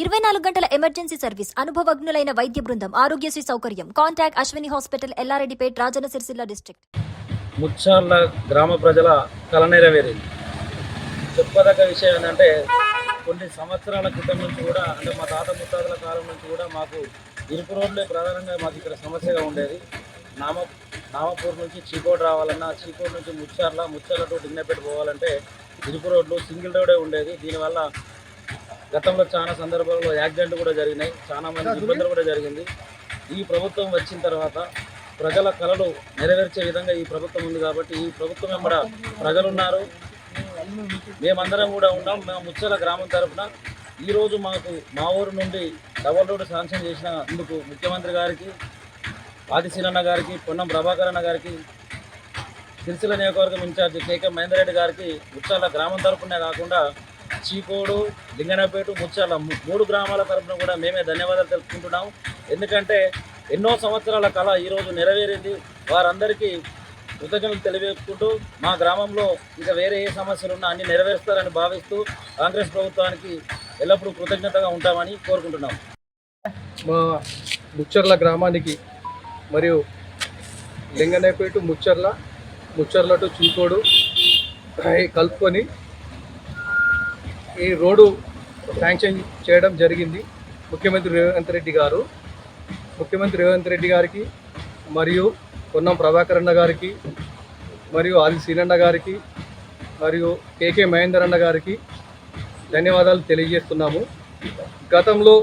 ఇరవై నాలుగు గంటల ఎమర్జెన్సీ సర్వీస్. అనుభవజ్ఞులైన వైద్య బృందం ఆరోగ్యశ్రీ సౌకర్యం. Contact Ashwini hospital Yellareddypet Rajanna Sircilla district. Mucharla గ్రామ ప్రజల కల నెరవేరింది. చెప్పదగ్గ విషయం ఏంటంటే కొన్ని సంవత్సరాల క్రితం నుంచి కూడా అంటే మా తాత ముత్తాతల కాలం నుంచి కూడా మాకు ఇరుకు రోడ్లే ప్రధానంగా మాకు ఇక్కడ సమస్యగా ఉండేది. నామ నామపూర్ నుంచి చీకోడ్ రావాలన్నా చీకోడ్ నుంచి ముచ్చార్ల ముచ్చార్ల టు డిగ్నపేట పోవాలంటే ఇరుకు రోడ్లు సింగిల్ రోడే ఉండేది. దీనివల్ల గతంలో చాలా సందర్భాల్లో యాక్సిడెంట్ కూడా జరిగినాయి. చాలా మంది ఇబ్బందులు కూడా జరిగింది. ఈ ప్రభుత్వం వచ్చిన తర్వాత ప్రజల కళలు నెరవేర్చే విధంగా ఈ ప్రభుత్వం ఉంది కాబట్టి ఈ ప్రభుత్వం వెంబడ ప్రజలు ఉన్నారు మేమందరం కూడా ఉన్నాం. మేము ముచ్చల గ్రామం తరఫున ఈరోజు మాకు మా ఊరు నుండి డబల్ రోడ్డు శాంక్షన్ చేసిన అందుకు ముఖ్యమంత్రి గారికి ఆదిశీలన్న గారికి పొన్నం ప్రభాకర్ అన్న గారికి సిరిసిల్ల నియోజకవర్గం ఇన్ఛార్జి కేకే మహేందర్ రెడ్డి గారికి ముచ్చాల గ్రామం తరఫునే కాకుండా చీకోడు లింగనపేట ముచ్చాల మూడు గ్రామాల తరఫున కూడా మేమే ధన్యవాదాలు తెలుపుకుంటున్నాం. ఎందుకంటే ఎన్నో సంవత్సరాల కళ ఈరోజు నెరవేరింది. వారందరికీ కృతజ్ఞతలు తెలియజేసుకుంటూ మా గ్రామంలో ఇక వేరే ఏ సమస్యలు ఉన్నా అన్ని నెరవేరుస్తారని భావిస్తూ కాంగ్రెస్ ప్రభుత్వానికి ఎల్లప్పుడూ కృతజ్ఞతగా ఉంటామని కోరుకుంటున్నాం. మా ముచ్చర్ల గ్రామానికి మరియు లింగనేపేటు ముచ్చర్ల ముచ్చర్ల టు చీకోడు కలుపుకొని ఈ రోడ్డు శాంక్షన్ చేయడం జరిగింది. ముఖ్యమంత్రి రేవంత్ రెడ్డి గారు. ముఖ్యమంత్రి రేవంత్ రెడ్డి గారికి మరియు పొన్నం ప్రభాకర్ అన్న గారికి మరియు ఆది సీనన్న గారికి మరియు కేకే మహేందర్ అన్న గారికి ధన్యవాదాలు తెలియజేస్తున్నాము. గతంలో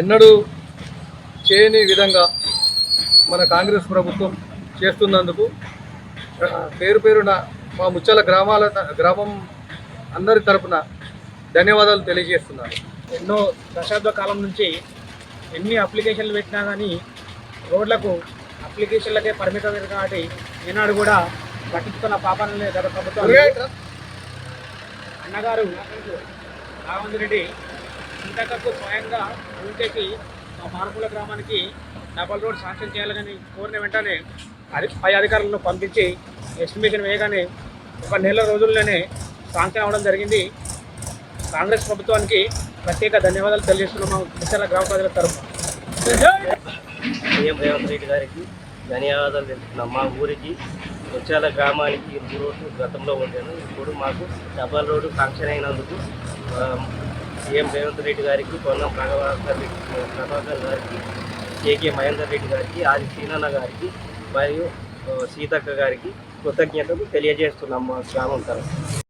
ఎన్నడూ చేయని విధంగా మన కాంగ్రెస్ ప్రభుత్వం చేస్తున్నందుకు పేరు పేరున మా ముచ్చల గ్రామాల గ్రామం అందరి తరపున ధన్యవాదాలు తెలియజేస్తున్నాను. ఎన్నో దశాబ్ద కాలం నుంచి ఎన్ని అప్లికేషన్లు పెట్టినా కానీ రోడ్లకు అప్లికేషన్లకే పరిమితమైంది కాబట్టి ఈనాడు కూడా పట్టించుకున్న పాపాలని గత ప్రభుత్వం అన్నగారు రాఘవేంద్ర రెడ్డి ఇంతకు స్వయంగా ఊరికేసి మా మారుమూల గ్రామానికి డబల్ రోడ్ శాంక్షన్ చేయాలని కోరిన వెంటనే అది పై అధికారులను పంపించి ఎస్టిమేషన్ వేయగానే ఒక నెల రోజుల్లోనే శాంక్షన్ అవ్వడం జరిగింది. కాంగ్రెస్ ప్రభుత్వానికి ప్రత్యేక ధన్యవాదాలు తెలియజేస్తున్నాము విశాల గ్రామ ప్రజల తరఫున. సీఎం రేవంత్ రెడ్డి గారికి ధన్యవాదాలు తెలుపుతున్నాం. మా ఊరికి ముత్యాల గ్రామానికి ఇరుగు రోడ్డు గతంలో ఉండేను. ఇప్పుడు మాకు డబల్ రోడ్డు ఫంక్షన్ అయినందుకు సీఎం రేవంత్ రెడ్డి గారికి పొన్నం ప్రభాకర్ రెడ్డి ప్రభాకర్ గారికి కేకే మహేందర్ రెడ్డి గారికి ఆది సీనన్న గారికి మరియు సీతక్క గారికి కృతజ్ఞతలు తెలియజేస్తున్నాం మా గ్రామం తరఫు